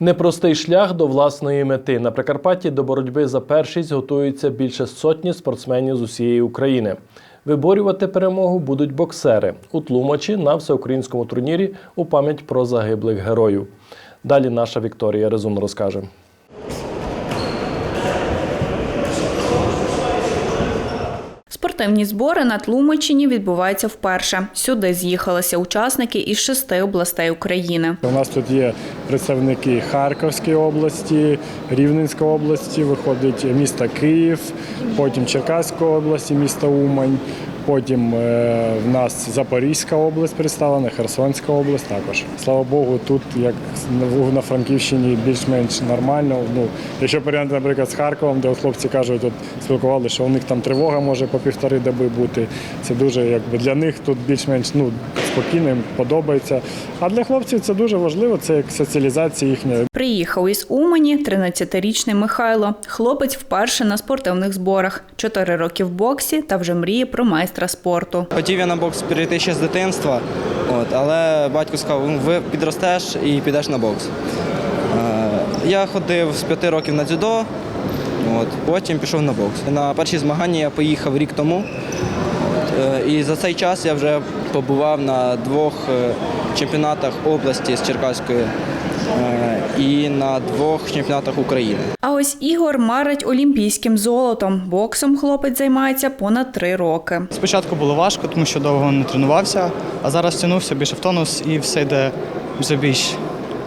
Непростий шлях до власної мети. На Прикарпатті до боротьби за першість готуються більше сотні спортсменів з усієї України. Виборювати перемогу будуть боксери у Тлумачі на всеукраїнському турнірі у пам'ять про загиблих героїв. Далі наша Вікторія Резун розкаже. Спортивні збори на Тлумачині відбуваються вперше. Сюди з'їхалися учасники із шести областей України. У нас тут є представники Харківської області, Рівненської області, виходить міста Київ, потім Черкаської області, міста Умань, потім е, в нас Запорізька область представлена, Херсонська область також. Слава Богу, тут як на- Франківщині більш-менш нормально. Ну, якщо порівняти, наприклад, з Харковом, де хлопці кажуть, от спілкувалися, що у них там тривога може по півтори доби бути. Це дуже якби для них тут більш-менш ну, спокійно, їм подобається. А для хлопців це дуже важливо, це як соціалізація їхня. Приїхав із Умані 13-річний Михайло. Хлопець вперше на спортивних зборах. Чотири роки в боксі та вже мріє про майстра спорту. Хотів я на бокс перейти ще з дитинства, от, але батько сказав, «Ну, ви підростеш і підеш на бокс. Е, Я ходив з п'яти років на дзюдо, от, потім пішов на бокс. На перші змагання я поїхав рік тому. Е, І за цей час я вже побував на двох е, чемпіонатах області з Черкаської е, і на двох чемпіонатах України. А ось Ігор марить олімпійським золотом. Боксом хлопець займається понад три роки. Спочатку було важко, тому що довго не тренувався, а зараз тягнувся більше в тонус і все йде вже більш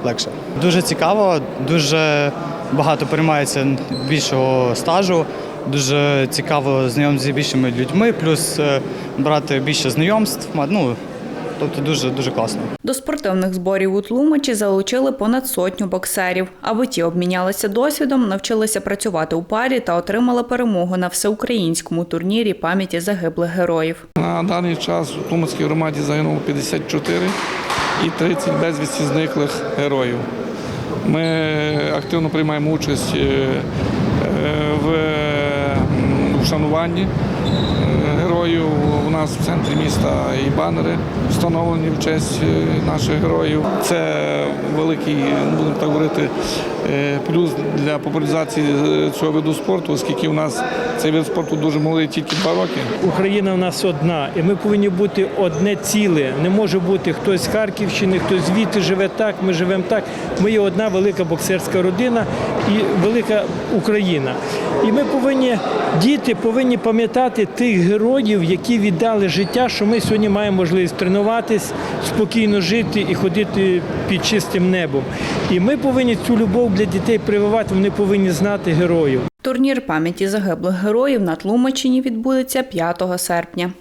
легше. Дуже цікаво, дуже багато приймається більшого стажу. Дуже цікаво знайомитися з більшими людьми, плюс е, брати більше знайомств. Ну, тобто дуже дуже класно. До спортивних зборів у Тлумачі залучили понад сотню боксерів, аби ті обмінялися досвідом, навчилися працювати у парі та отримали перемогу на всеукраїнському турнірі пам'яті загиблих героїв. На даний час у Тумацькій громаді загинуло 54 і 30 безвісті зниклих героїв. Ми активно приймаємо участь е, е, в вшануванні героїв. У нас в центрі міста і банери встановлені в честь е, наших героїв. Це великий, ну, будемо так говорити, е, плюс для популяризації е, цього виду спорту, оскільки у нас цей вид спорту дуже молодий, тільки два роки. Україна в нас одна, і ми повинні бути одне ціле. Не може бути хтось з Харківщини, хтось звідти живе так, ми живемо так. Ми є одна велика боксерська родина і велика Україна. І ми повинні, діти повинні пам'ятати тих героїв, які віддали життя, що ми сьогодні маємо можливість тренуватись, спокійно жити і ходити під чистим небом. І ми повинні цю любов для дітей прививати, вони повинні знати героїв. Турнір пам'яті загиблих героїв на Тлумачині відбудеться 5 серпня.